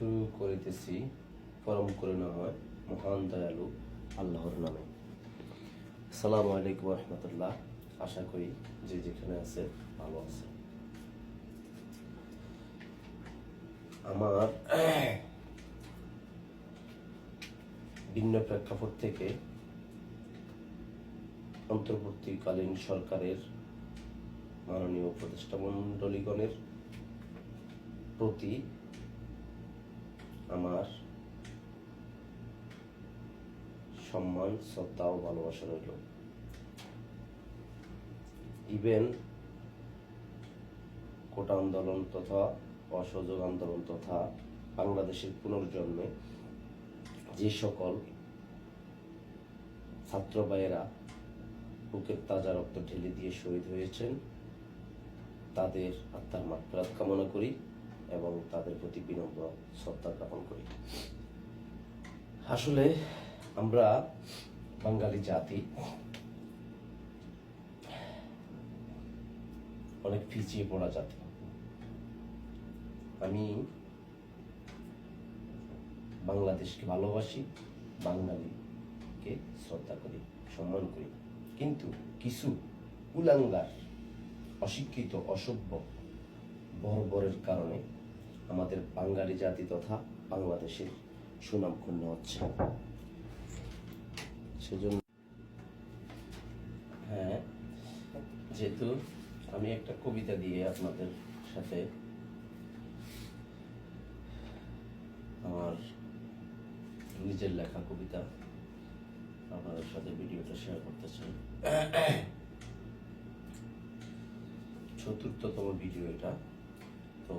শুরু করিতেছি, পরম করুণাময়, মহান দয়ালু আল্লাহর নামে। আসসালামু আলাইকুম রহমতুল্লাহ। আশা করি যে যেখানে আছে ভালো আছে। আমার ভিন্ন প্রেক্ষাপট থেকে অন্তর্বর্তীকালীন সরকারের মাননীয় উপদেষ্টা মণ্ডলীগণের প্রতি আমার সম্মান, শ্রদ্ধা ও ভালোবাসা রইল। ইভেন কোটা আন্দোলন তথা অসহযোগ আন্দোলন তথা বাংলাদেশের পুনর্জন্মে যে সকল ছাত্র ভাইয়েরা বুকের তাজা রক্ত ঢেলে দিয়ে শহীদ হয়েছেন, তাদের আত্মার মাত্রাত কামনা করি। এবং তাদের প্রতি বিনম্র শ্রদ্ধা জ্ঞাপন করি। আসলে আমরা বাঙালি জাতি, অনেক পিছিয়ে পড়া জাতি। আমি বাংলাদেশকে ভালোবাসি, বাঙালিকে শ্রদ্ধা করি, সম্মান করি। কিন্তু কিছু কুলাঙ্গার, অশিক্ষিত, অসভ্য বর্বরের কারণে আমাদের বাঙালি জাতি তথা বাংলাদেশের সুনাম ক্ষুণ্ণ হচ্ছে। সেজন্য হ্যাঁ যেহেতু আমি একটা কবিতা দিয়ে আপনাদের সাথে আমার নিজের লেখা কবিতা আপনাদের সাথে ভিডিওটা শেয়ার করতে চাই। চতুর্থতম ভিডিও এটা। তো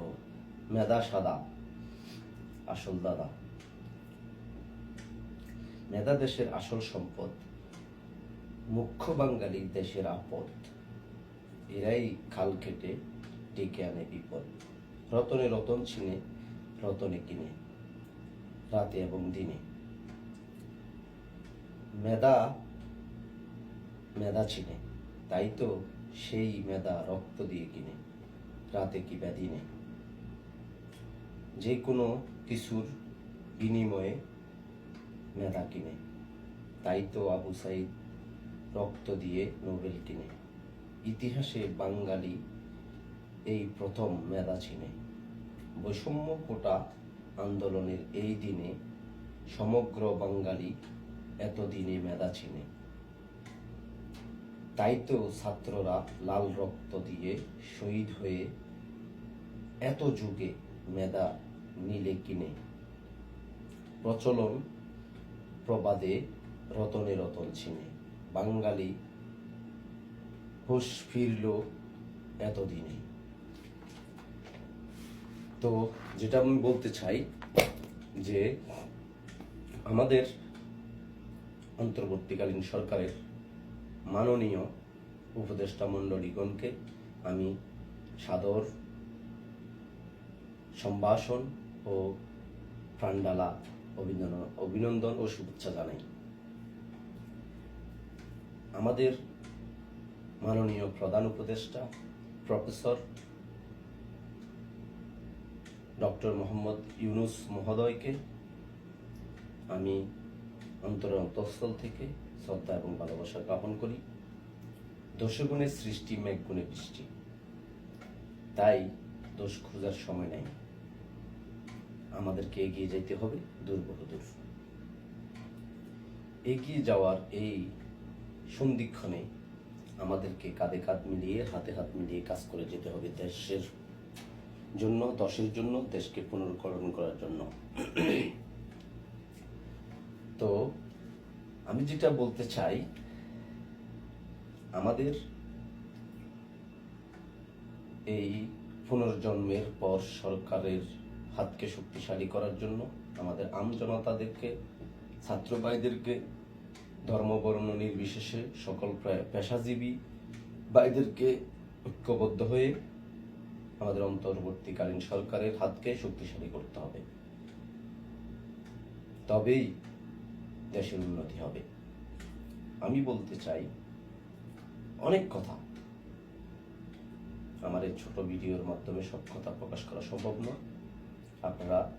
মেধা সাদা, আসল দাদা। মেধা দেশের আসল সম্পদ, মুখ্য বাঙালি দেশের আপদ। এরাই খাল কেটে ডেকে আনে বিপদ। রতনে রতন ছিনে রতনে কিনে, রাতে এবং দিনে। মেধা মেধা ছিনে তাই তো সেই মেধা রক্ত দিয়ে কিনে, রাতে কি ব্যাধি নেই। যে কোনো কিছুর বিনিময়ে মেধা কিনে। তাই তো আবু সাইদ রক্ত দিয়ে নোবেল কিনে। ইতিহাসে বাঙালি এই প্রথম মেধা চিনে বৈষম্য কোটা আন্দোলনের এই দিনে সমগ্র বাঙালি এতদিনে মেধা চিনে তাই তো ছাত্ররা লাল রক্ত দিয়ে শহীদ হয়ে এত যুগে মেধা নিলে কিনে প্রচলন প্রবাদে রতনে রতন ছিনে। বাঙালি হুশ ফিরল এতদিনে। তো যেটা আমি বলতে চাই যে আমাদের অন্তর্বর্তীকালীন সরকারের মাননীয় উপদেষ্টা মণ্ডলীগণকে আমি সাদর সম্ভাষণ ও প্রাণডালা অভিনন্দন অভিনন্দন ও শুভেচ্ছা জানাই। আমাদের মাননীয় প্রধান উপদেষ্টা, প্রফেসর ডক্টর মোহাম্মদ ইউনুস মহোদয়কে আমি অন্তরের অন্তঃস্থল থেকে শ্রদ্ধা এবং ভালোবাসা জ্ঞাপন করি। দোষগুণের সৃষ্টি, মেঘগুণে বৃষ্টি। তাই দোষ খোঁজার সময় নেই। আমাদেরকে এগিয়ে যেতে হবে দূর বহুদূর এগিয়ে যাওয়ার এই সন্ধিক্ষণে আমাদেরকে কাঁধে কাঁধ মিলিয়ে, হাতে হাত মিলিয়ে কাজ করে যেতে হবে দেশের জন্য, দশের জন্য, দেশকে পুনর্করণ করার জন্য। তো আমি যেটা বলতে চাই, আমাদের এই পুনর্জন্মের পর সরকারের হাতকে শক্তিশালী করার জন্য আমাদের আমজনতাদেরকে ছাত্র ভাইদেরকে ধর্মবর্ণ নির্বিশেষে সকল পেশাজীবী ভাইদেরকে ঐক্যবদ্ধ হয়ে আমাদের অন্তর্বর্তীকালীন সরকারের হাতকে শক্তিশালী করতে হবে। তবেই দেশের উন্নতি হবে। আমি বলতে চাই, অনেক কথা। আমার এই ছোট ভিডিওর মাধ্যমে সব কথা প্রকাশ করা সম্ভব নয়। আপনারা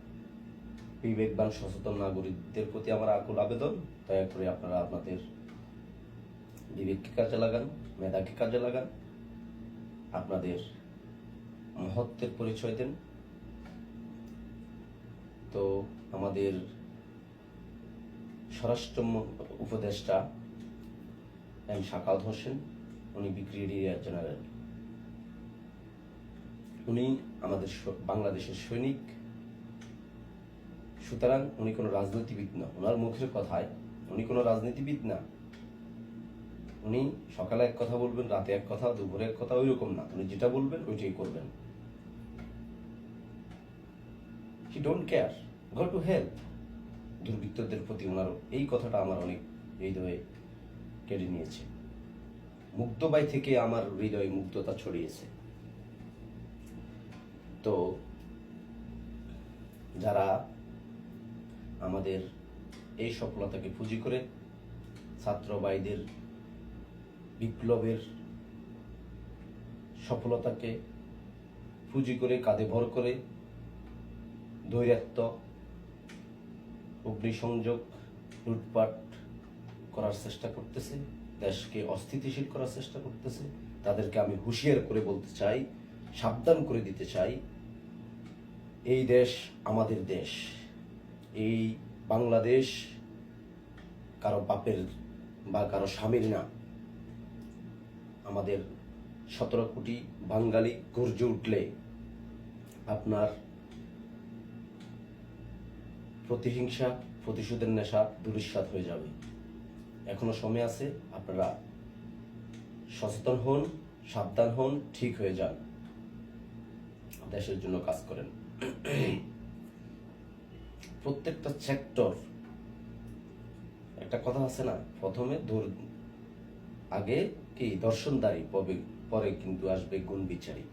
বিবেকবান, সচেতন নাগরিকদের প্রতি আমার আকুল আবেদন। দয়া করে আপনারা আপনাদের বিবেককে কাজে লাগান, মেধাকে কাজে লাগান। আপনাদের মহত্বের পরিচয় দেন। তো আমাদের স্বরাষ্ট্র উপদেষ্টা এম শাকাত হোসেন, উনি ব্রিগেডিয়ার জেনারেল। উনি আমাদের বাংলাদেশের সৈনিক। সুতরাং উনি কোনো রাজনীতিবিদ না। ওনার মুখের কথায় উনি কোনো রাজনীতিবিদ না। উনি সকালে এক কথা বলবেন, রাতে এক কথা, দুপুরে এক কথা, ওইরকম না। উনি যেটা বলবেন, ওইটাই করবেন। He don't care go to help দুর্বৃত্তদের প্রতি ওনার এই কথাটা আমার অনেক হৃদয়ে কেড়ে নিয়েছে। মুগ্ধবাই থেকে আমার হৃদয়ে মুগ্ধতা ছড়িয়েছে। তো যারা আমাদের এই সফলতাকে পুঁজি করে ছাত্র ভাইদের বিপ্লবের সফলতাকে পুঁজি করে, কাঁধে ভর করে দৈরাত্ম অগ্নিসংযোগ, লুটপাট করার চেষ্টা করতেছে, দেশকে অস্থিতিশীল করার চেষ্টা করতেছে, তাদেরকে আমি হুঁশিয়ার করে বলতে চাই, সাবধান করে দিতে চাই, এই দেশ আমাদের দেশ। এই বাংলাদেশ কারও বাপের বা কারও স্বামীর না। আমাদের সতেরো কোটি বাঙালি গর্জে উঠলে আপনার প্রতিহিংসা, প্রতিশোধের নেশা দুরিস্বাদ হয়ে যাবে। এখনও সময় আছে, আপনারা সচেতন হন, সাবধান হন, ঠিক হয়ে যান। দেশের জন্য কাজ করেন। প্রত্যেকটা সেক্টর একটা কথা আছে না, প্রথমে দূর আগে কি দর্শনদারি, পবে, পরে কিন্তু আসবে গুণ বিচারী।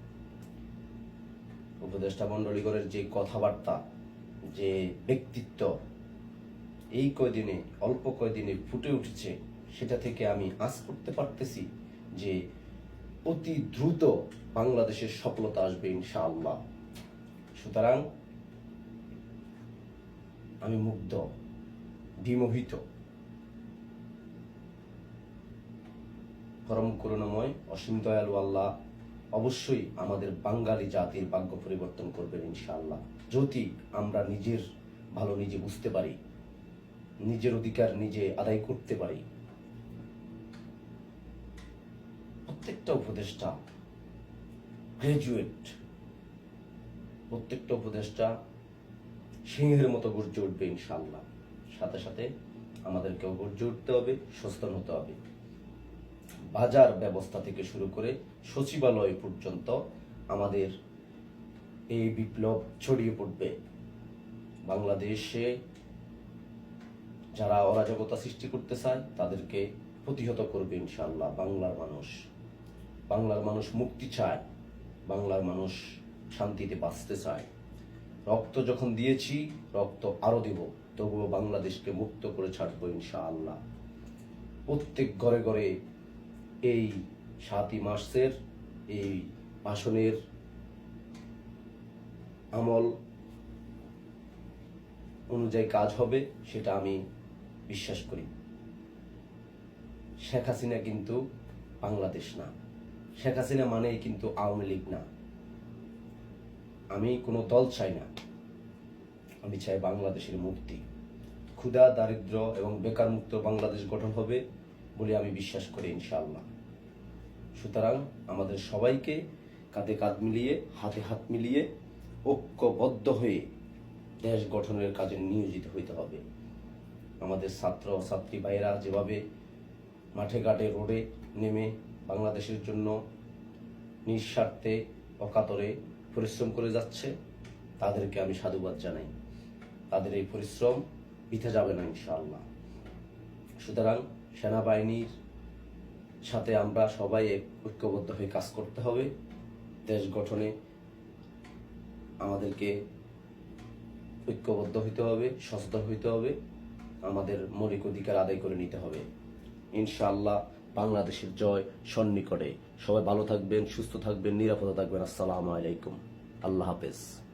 উপদেষ্টা মন্ডলীগণের যে কথাবার্তা, যে ব্যক্তিত্ব, এই কয়দিনে, অল্প কয়দিনে ফুটে উঠেছে, সেটা থেকে আমি আজ করতে পারতেছি যে অতি দ্রুত বাংলাদেশের সফলতা আসবে ইনশাআল্লাহ। সুতরাং আমি মুগ্ধ বিমোহিত পরম করুণাময়, অসীম দয়ালু আল্লাহ, অবশ্যই আমাদের বাঙালি জাতির ভাগ্য পরিবর্তন করবেন ইনশাআল্লাহ। যদি আমরা নিজের ভালো নিজে বুঝতে পারি, নিজের অধিকার নিজে আদায় করতে পারি, প্রত্যেকটা উপদেষ্টা গ্রাজুয়েট প্রত্যেকটা উপদেষ্টা সিংহের মতো গর্জে উঠবে ইনশাল্লাহ সাথে সাথে আমাদেরকেও গর্জে উঠতে হবে সচেতন হতে হবে। বাজার ব্যবস্থা থেকে শুরু করে সচিবালয় পর্যন্ত আমাদের এই বিপ্লব ছড়িয়ে পড়বে। বাংলাদেশে যারা অরাজকতা সৃষ্টি করতে চায়, তাদেরকে প্রতিহত করবে ইনশাল্লাহ বাংলার মানুষ। বাংলার মানুষ মুক্তি চায়, বাংলার মানুষ শান্তিতে বাঁচতে চায়। রক্ত যখন দিয়েছি, রক্ত আরও দিব, তবুও বাংলাদেশকে মুক্ত করে ছাড়বো ইনশাআল্লাহ। প্রত্যেক ঘরে ঘরে এই সাতই মাসের এই ভাষণের আমল অনুযায়ী কাজ হবে, সেটা আমি বিশ্বাস করি। শেখ হাসিনা কিন্তু বাংলাদেশ না। শেখ হাসিনা মানেই কিন্তু আওয়ামী লীগ না। আমি কোনো দল চাই না। আমি চাই বাংলাদেশের মুক্তি। ক্ষুধা, দারিদ্র এবং বেকার মুক্ত বাংলাদেশ গঠন হবে বলে আমি বিশ্বাস করি ইনশাআল্লাহ। সুতরাং আমাদের সবাইকে কাঁধে কাঁধ মিলিয়ে, হাতে হাত মিলিয়ে ঐক্যবদ্ধ হয়ে দেশ গঠনের কাজে নিয়োজিত হইতে হবে। আমাদের ছাত্র ছাত্রী ভাইয়েরা যেভাবে মাঠে ঘাটে, রোডে নেমে বাংলাদেশের জন্য নিঃস্বার্থে অকাতরে পরিশ্রম করে যাচ্ছে, তাদেরকে আমি সাধুবাদ জানাই। তাদের এই পরিশ্রম বিথে যাবে না, ইনশাআল্লাহ। সুতরাং সেনাবাহিনীর সাথে আমরা সবাই ঐক্যবদ্ধ হয়ে কাজ করতে হবে। দেশ গঠনে আমাদেরকে ঐক্যবদ্ধ হইতে হবে, সচেতন হইতে হবে। আমাদের মৌলিক অধিকার আদায় করে নিতে হবে। ইনশাআল্লাহ বাংলাদেশের জয় সন্নিকটে। সবাই ভালো থাকবেন, সুস্থ থাকবেন, নিরাপদে থাকবেন। আসসালামু আলাইকুম। আল্লাহ হাফেজ।